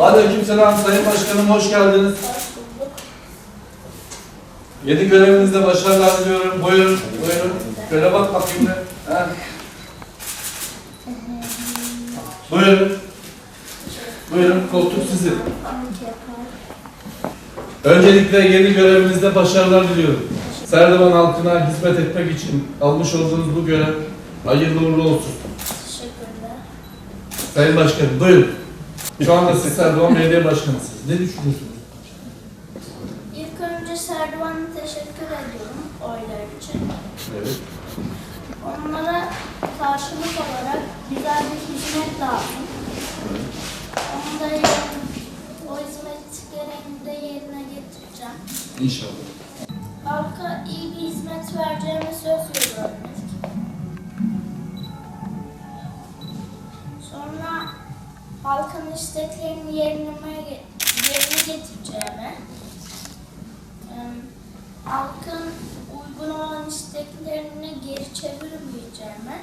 Aleykümselam Sayın Başkanım hoş geldiniz. Yeni görevinizde başarılar diliyorum. Buyurun, buyurun. Şöyle bak bakayım da. Ha. Buyurun. Buyurun, koltuk sizin. Öncelikle yeni görevinizde başarılar diliyorum. Serdivan halkına hizmet etmek için almış olduğunuz bu görev hayırlı uğurlu olsun. Teşekkürler. Sayın Başkanım buyurun. Şu anda siz Serdivan Belediye Başkanısınız. Ne düşünüyorsunuz? İlk önce Serdivan'a teşekkür ediyorum oylar için. Evet. Onlara karşılık olarak güzel bir hizmet lazım. Onu da yarın o hizmet gereğini de yerine getireceğim. İnşallah. Halka iyi bir hizmet vereceğime söz isteklerini yerine, yerine getireceğime, halkın uygun olan isteklerini geri çevirmeyeceğime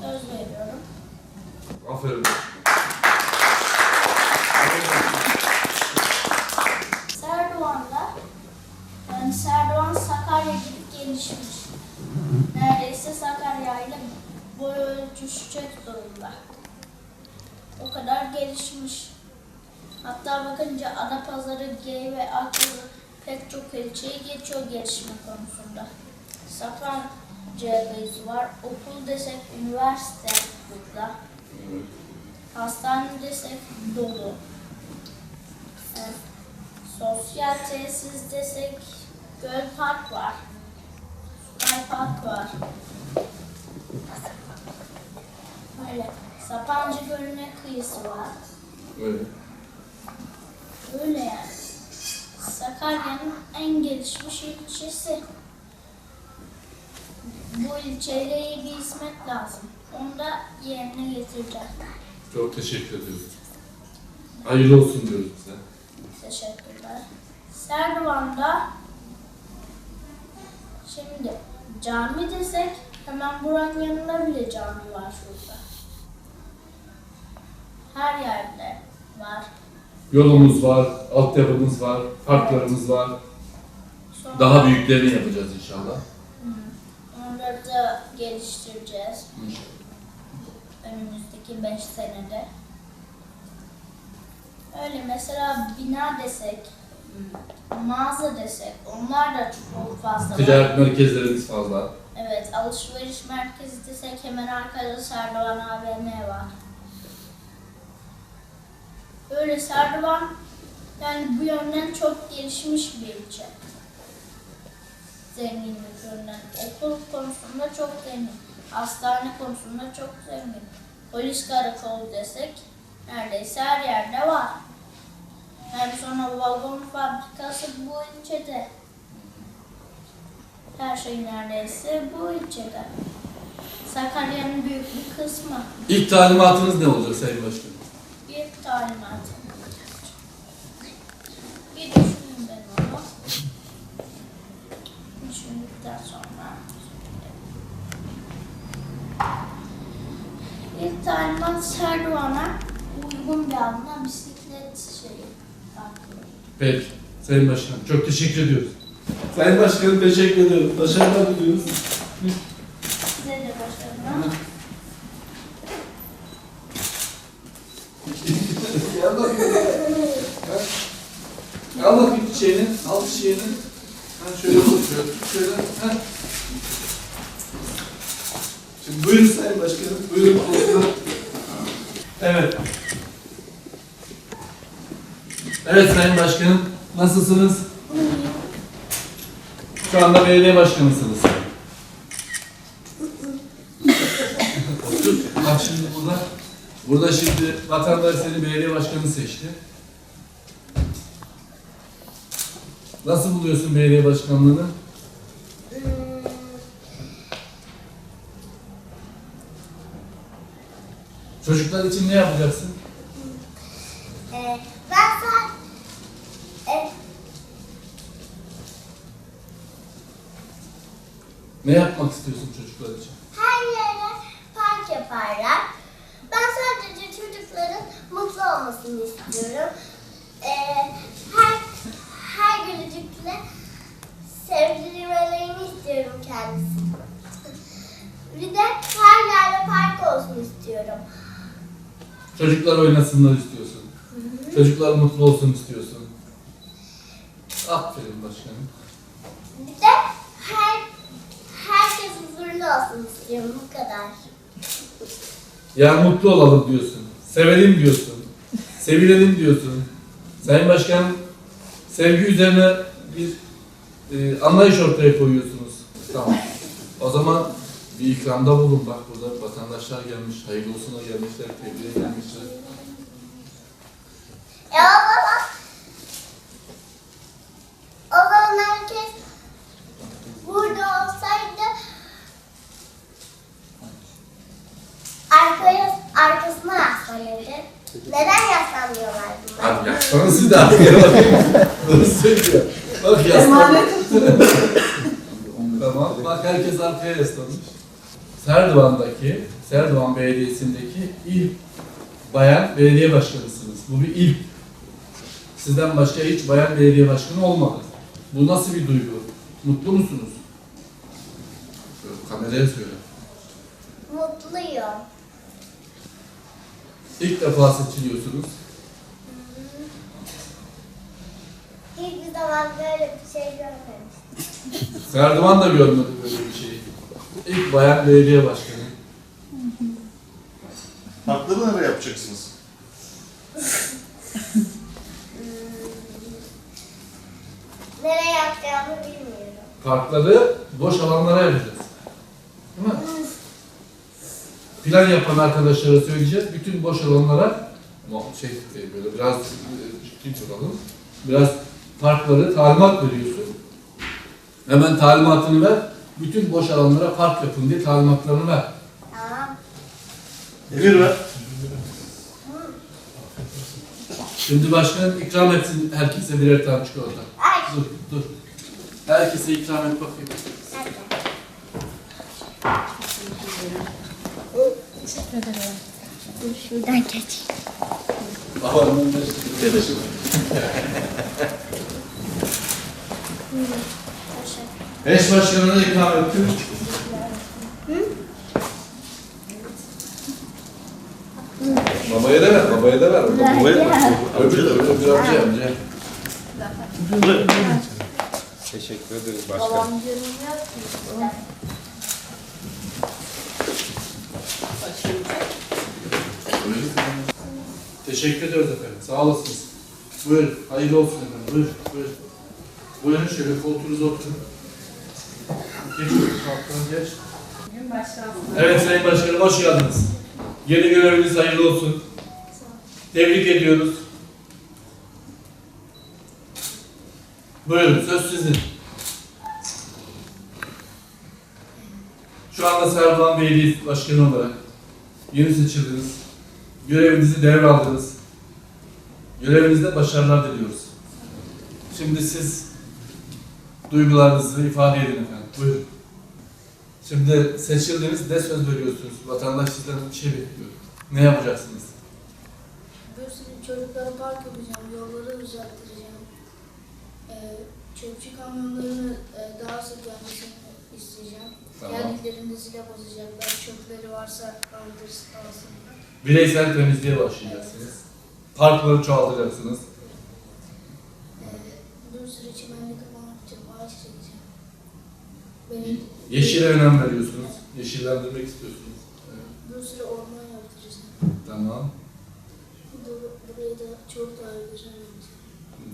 söz veriyorum. Aferin. Serdivan'da, yani Serdivan Sakarya gibi gelişmiş. Neredeyse Sakarya ile boy ölçüşecek durumda. Gelişmiş. Hatta bakınca Adapazarı, Gey ve Akyazı pek çok ilçeyi geçiyor gelişme konusunda. Sapanca'dayız var. Okul desek üniversite burada. Hastane desek dolu. Sosyal tesis desek Göl Park var. Sky Park var. Öyle. Sapancı Gölü'ne kıyısı var. Öyle. Öyle yani. Sakarya'nın en gelişmiş ilçesi. Bu ilçeyle iyi bir hizmet lazım. Onu da yerine getireceğim. Çok teşekkür ediyoruz. Hayırlı olsun diyoruz size. Teşekkürler. Serdivan'da şimdi cami desek hemen buranın yanında bile cami var şurada. Her yerde var. Yolumuz var, altyapımız var, parklarımız var. Sonra Daha büyüklerini yapacağız inşallah. onları da geliştireceğiz İnşallah. önümüzdeki 5 senede. Öyle mesela bina desek, mağaza desek onlar da çok fazla var. Ticaret merkezlerimiz fazla. Evet, alışveriş merkezi desek hemen arkada Serdivan AVM var. Böyle Serdivan yani bu yönden çok gelişmiş bir ilçe. Zenginlik yönden. Okul konusunda çok zengin. Hastane konusunda çok zengin. Polis karakolu desek neredeyse her yerde var. Hem sonra vagon fabrikası bu ilçede. Her şey neredeyse bu ilçede. Sakarya'nın büyük bir kısmı. İlk talimatınız ne olacak Sayın Başkanım? Bir talimat. Bir düşüneyim ben onu. Düşündükten sonra. Bir talimat Serdivan'a uygun bir alana bisiklet şeyi. Peki. Sayın Başkanım çok teşekkür ediyoruz. Sayın Başkanım teşekkür ediyorum. Başarılar diliyoruz. Size de başarılar. Gel bakayım. Gel. Al bakayım çiçeğini. Al çiçeğini. Ha şöyle tut, şöyle. Ha. Şimdi buyurun Sayın Başkanım. Buyurun koltuğa. Evet. Evet Sayın Başkanım. Nasılsınız? Şu anda belediye başkanısınız. Otur. Bak şimdi burada Burada şimdi vatandaş seni belediye başkanı seçti. Nasıl buluyorsun belediye başkanlığını? Çocuklar için ne yapacaksın? Ee, ben sadece e, Ne yapmak istiyorsun çocuklar için? her yere park yaparlar. Mutlu olmasını istiyorum. Ee, her her gülücükle sevdirilmelerini istiyorum kendisini. Bir de her yerde park olsun istiyorum. Çocuklar oynasınlar istiyorsun. Çocuklar mutlu olsun istiyorsun. Aferin başkanım. Bir de her herkes huzurlu olsun istiyorum bu kadar. Yani mutlu olalım diyorsun. Sevelim diyorsun. Sevilelim diyorsun. Sayın Başkanım, sevgi üzerine bir e, anlayış ortaya koyuyorsunuz. Tamam. O zaman bir ikramda bulun. Bak burada vatandaşlar gelmiş, hayırlı olsuna gelmişler, tebriğe gelmişler. E o zaman o zaman herkes burada olsaydı arkaya arkasına yaslanırdı. Neden yaslanmıyorlar bunlar? Abi yaslanın siz de arkaya bakın. Doğru söylüyor. Bak yaslan. tamam. Bak herkes arkaya yaslanmış. Serdivan'daki, Serdivan Belediyesi'ndeki ilk bayan belediye başkanısınız. Bu bir ilk. Sizden başka hiç bayan belediye başkanı olmadı. Bu nasıl bir duygu? Mutlu musunuz? Kameraya söyle. Mutluyum. İlk defa seçiliyorsunuz. Hiçbir zaman böyle bir şey görmemiştim. Serdivan da görmedi böyle bir şeyi. İlk bayan belediye başkanı. Parkları nereye yapacaksınız? Nereye yapacağımı bilmiyorum. Parkları boş alanlara yapacağız. Değil mi? Plan yapan arkadaşlara söyleyeceğiz. Bütün boş alanlara ama şey e, böyle biraz e, ciddi duralım. Biraz parkları talimat veriyorsun. Hemen talimatını ver. Bütün boş alanlara park yapın diye talimatlarını ver. Tamam. Emir ver. Şimdi başkanım ikram etsin herkese birer tane çikolata. Ay. Dur, dur. Herkese ikram et bakayım. Hadi. Dur şuradan geç. Eş başkanına ikram ettim. Babaya da ver, babaya da ver. Babaya bak. Öbür, öbür, öbür amca, amca. Teşekkür ederiz başkanım. Teşekkür ediyoruz efendim. Sağ olasınız. Buyurun. Hayırlı olsun efendim. Buyurun. Buyurun. Buyurun şöyle koltuğunuza oturun. Geç. Kalkın geç. Evet Sayın Başkanım hoş geldiniz. Yeni göreviniz hayırlı olsun. Tebrik ediyoruz. Buyurun söz sizin. Şu anda Serdoğan Belediye Başkanı olarak yeni seçildiniz. Görevinizi devraldınız. Görevinizde başarılar diliyoruz. Şimdi siz duygularınızı ifade edin efendim. Buyurun. Şimdi seçildiniz ne söz veriyorsunuz? Vatandaş sizden bir şey bekliyor. Ne yapacaksınız? Bir sürü çocuklara park yapacağım, yolları düzelttireceğim. Ee, çöpçü kamyonlarını e, daha sık gelmesini isteyeceğim. Geldiklerinde zile bozacaklar, çöpleri varsa kaldırsın, alsınlar. Bireysel temizliğe başlayacaksınız. Parkları çoğaltacaksınız. Ee, bir sürü çimenlik alan yapacağım, ağaç çekeceğim. Benim Yeşile önem veriyorsunuz. Yeşillendirmek istiyorsunuz. Evet, bir sürü orman yaptıracağım. Tamam. Bur- burayı da çok daha güzel.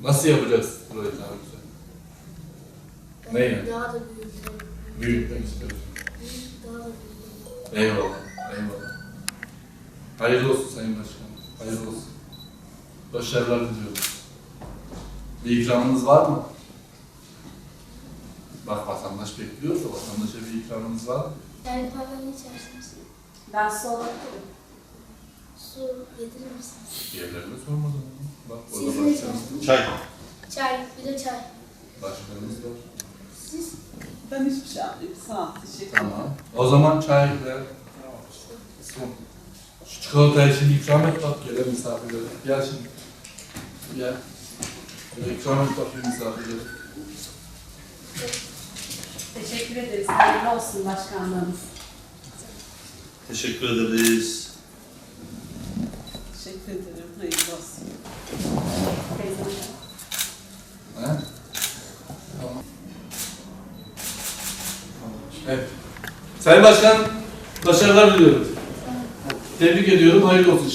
Nasıl yapacaksınız burayı daha güzel? Ben Neyle? Daha da. Büyük, Da büyüteceğim. Eyvallah, eyvallah. Hayırlı olsun Sayın Başkanım, hayırlı olsun. Başarılar diliyorum. Bir ikramınız var mı? Bak vatandaş bekliyor da vatandaşa bir ikramınız var mı? Yani ne içersiniz? Ben su alabilirim. Su getirir misiniz? Diğerlerine sormadım. Bak orada Siz ne başkanımız, Çay. Çay, bir de çay. başkanımız var. Siz? Ben hiçbir şey yapmayayım. Sağ ol. Teşekkür ederim. Tamam. O zaman çay ve su. Şu Çikolatayı şimdi ikram et bak gelen misafirlere. Gel şimdi. Gel. Şöyle ikram et bakayım misafirlere. Teşekkür ederiz. Hayırlı olsun başkanlığımız. Teşekkür ederiz. Teşekkür ederim. Hayırlı olsun. Teyzem. Ha? Tamam. Evet. Sayın Başkan, başarılar diliyorum. Tebrik ediyorum, hayırlı olsun.